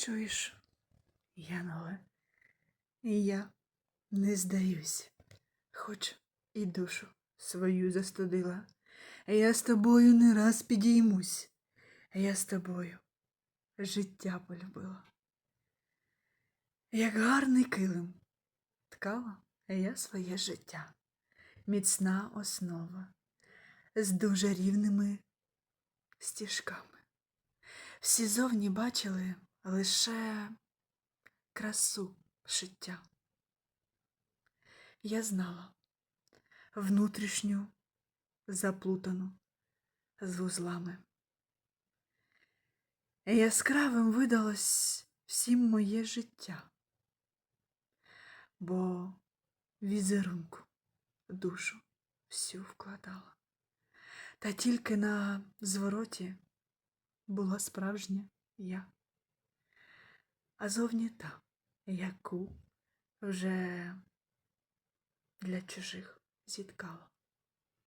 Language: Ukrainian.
Чуєш, Янове, і я не здаюсь, хоч і душу свою застудила. Я з тобою не раз підіймусь, я з тобою життя полюбила. Як гарний килим ткала я своє життя, міцна основа з дуже рівними стіжками. Всі зовні бачили лише красу шиття. Я знала внутрішню заплутану з вузлами. Яскравим видалось всім моє життя, бо візерунку душу всю вкладала. Та тільки на звороті була справжня я, а зовні та, яку вже для чужих зіткала.